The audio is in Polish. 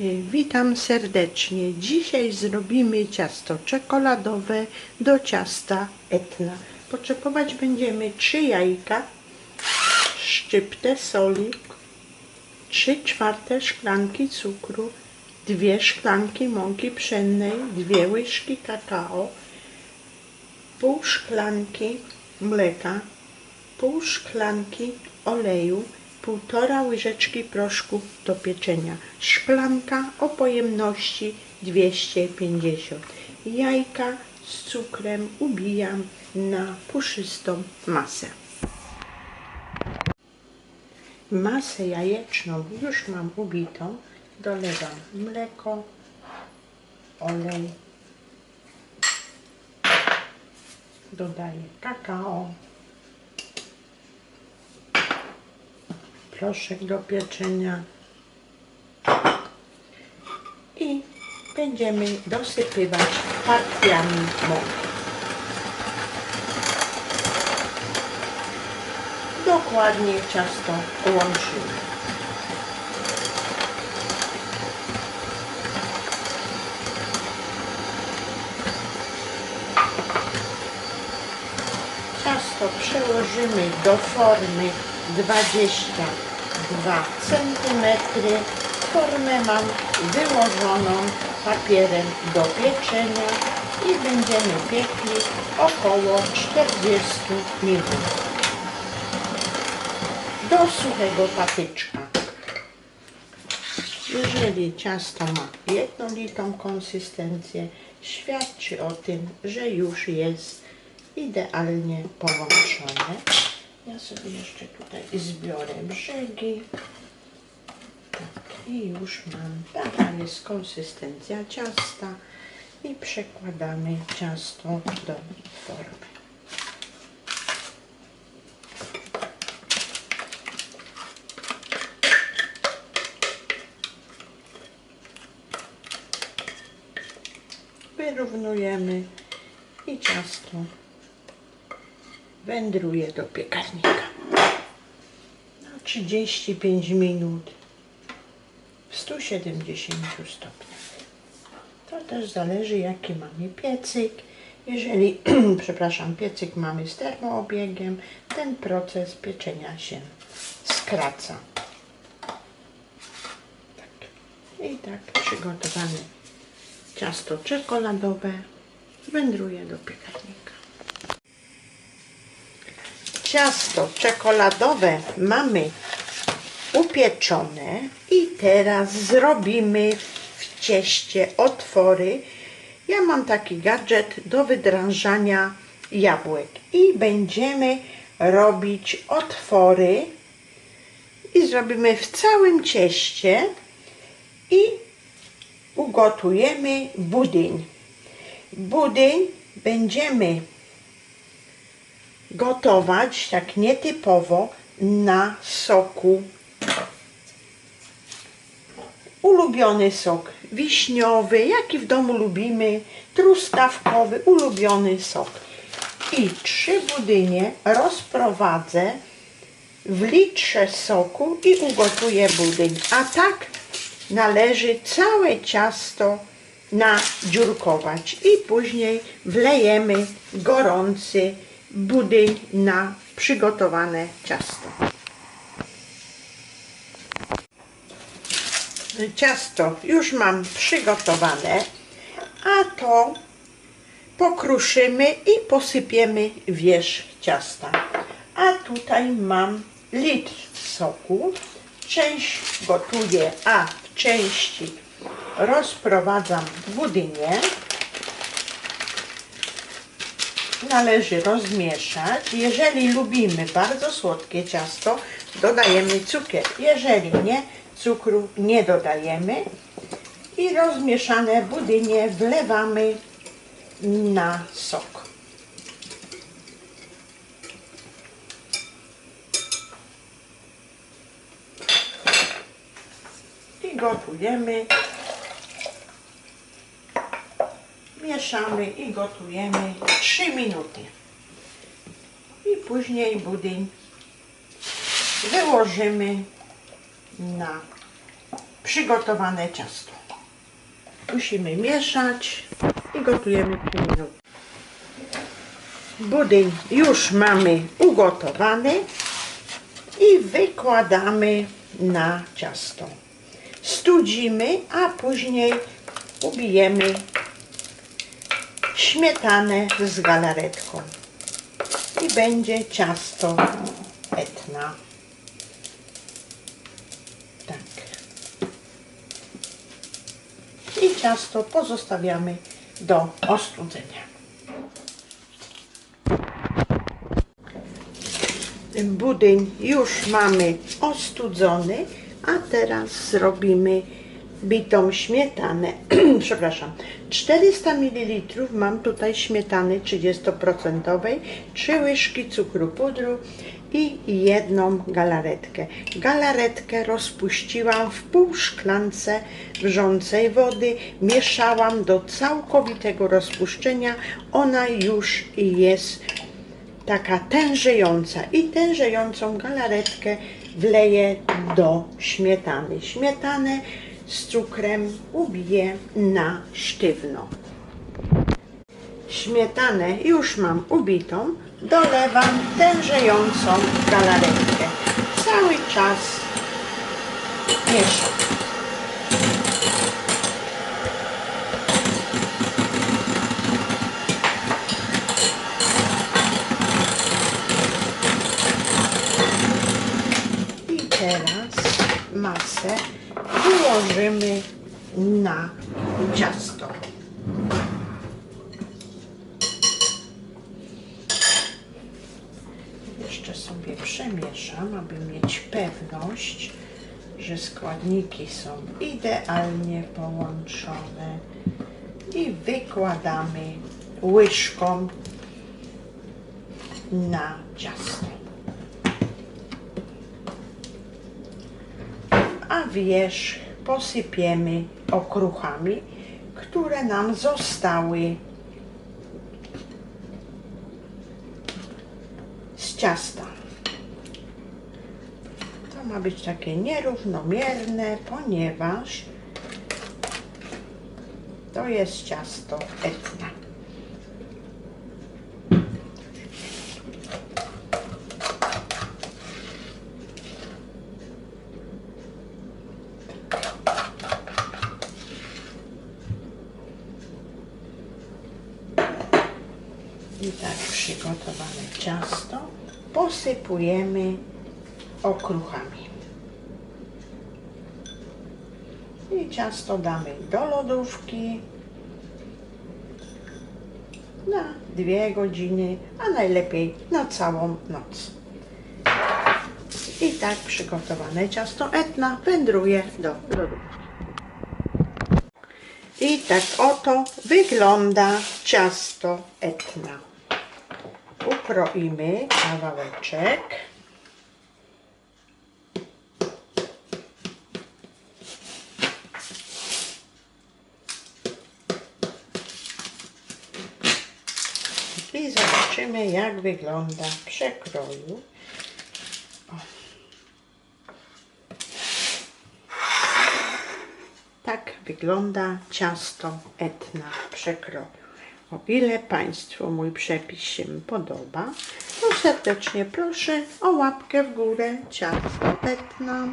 Y, Witam serdecznie. Dzisiaj zrobimy ciasto czekoladowe do ciasta Etna. Potrzebować będziemy 3 jajka, szczyptę soli, 3 czwarte szklanki cukru, 2 szklanki mąki pszennej, 2 łyżki kakao, pół szklanki mleka, pół szklanki oleju, półtora łyżeczki proszku do pieczenia, szklanka o pojemności 250. Jajka z cukrem ubijam na puszystą masę. Masę jajeczną już mam ubitą. Dolewam mleko, olej, dodaję kakao, proszek do pieczenia i będziemy dosypywać partiami mąki. Dokładnie ciasto łączymy. Ciasto przełożymy do formy 22 cm. Formę mam wyłożoną papierem do pieczenia i będziemy piekli około 40 minut. Do suchego patyczka. Jeżeli ciasto ma jednolitą konsystencję, świadczy o tym, że już jest idealnie połączone. Ja sobie jeszcze tutaj zbiorę brzegi. Tak, i już mam. Taka jest konsystencja ciasta. I przekładamy ciasto do formy. Wyrównujemy i ciasto wędruje do piekarnika. Na 35 minut w 170 stopniach. To też zależy jaki mamy piecyk. Jeżeli, przepraszam, piecyk mamy z termoobiegiem, ten proces pieczenia się skraca. Tak. I tak przygotowane ciasto czekoladowe wędruje do piekarnika. Ciasto czekoladowe mamy upieczone i teraz zrobimy w cieście otwory. Ja mam taki gadżet do wydrążania jabłek i będziemy robić otwory i zrobimy w całym cieście i ugotujemy budyń. Budyń będziemy gotować tak nietypowo na soku. Ulubiony sok wiśniowy, jaki w domu lubimy, truskawkowy, ulubiony sok. I trzy budynie rozprowadzę w litrze soku i ugotuję budyń. A tak należy całe ciasto nadziurkować i później wlejemy gorący budyń na przygotowane ciasto. Ciasto już mam przygotowane, a to pokruszymy i posypiemy wierzch ciasta. A tutaj mam litr soku. Część gotuję, a w części rozprowadzam budynię. Należy rozmieszać. Jeżeli lubimy bardzo słodkie ciasto, dodajemy cukier. Jeżeli nie, cukru nie dodajemy. I rozmieszane budynie wlewamy na sok. I gotujemy. Mieszamy i gotujemy 3 minuty. I później budyń wyłożymy na przygotowane ciasto. Musimy mieszać i gotujemy pół minuty. Budyń już mamy ugotowany i wykładamy na ciasto. Studzimy, a później ubijemy śmietanę z galaretką. I będzie ciasto etna. Tak. I ciasto pozostawiamy do ostudzenia. Budyń już mamy ostudzony, a teraz zrobimy bitą śmietanę. Przepraszam. 400 ml mam tutaj śmietany 30%, 3 łyżki cukru pudru i jedną galaretkę. Galaretkę rozpuściłam w pół szklance wrzącej wody, mieszałam do całkowitego rozpuszczenia. Ona już jest taka tężejąca i tężejącą galaretkę wleję do śmietany. Śmietanę z cukrem ubiję na sztywno. Śmietanę już mam ubitą, dolewam tężejącą galaretkę. Cały czas mieszam. I teraz masę wyłożymy na ciasto. Jeszcze sobie przemieszam, aby mieć pewność, że składniki są idealnie połączone i wykładamy łyżką na ciasto. A wierzch posypiemy okruchami, które nam zostały z ciasta. To ma być takie nierównomierne, ponieważ to jest ciasto etna. I tak przygotowane ciasto posypujemy okruchami. I ciasto damy do lodówki na dwie godziny, a najlepiej na całą noc. I tak przygotowane ciasto etna wędruje do lodówki. I tak oto wygląda ciasto etna. Ukroimy kawałeczek. I zobaczymy jak wygląda przekroju. Tak wygląda ciasto etna przekroju. O ile Państwu mój przepis się podoba, to serdecznie proszę o łapkę w górę ciasto etna.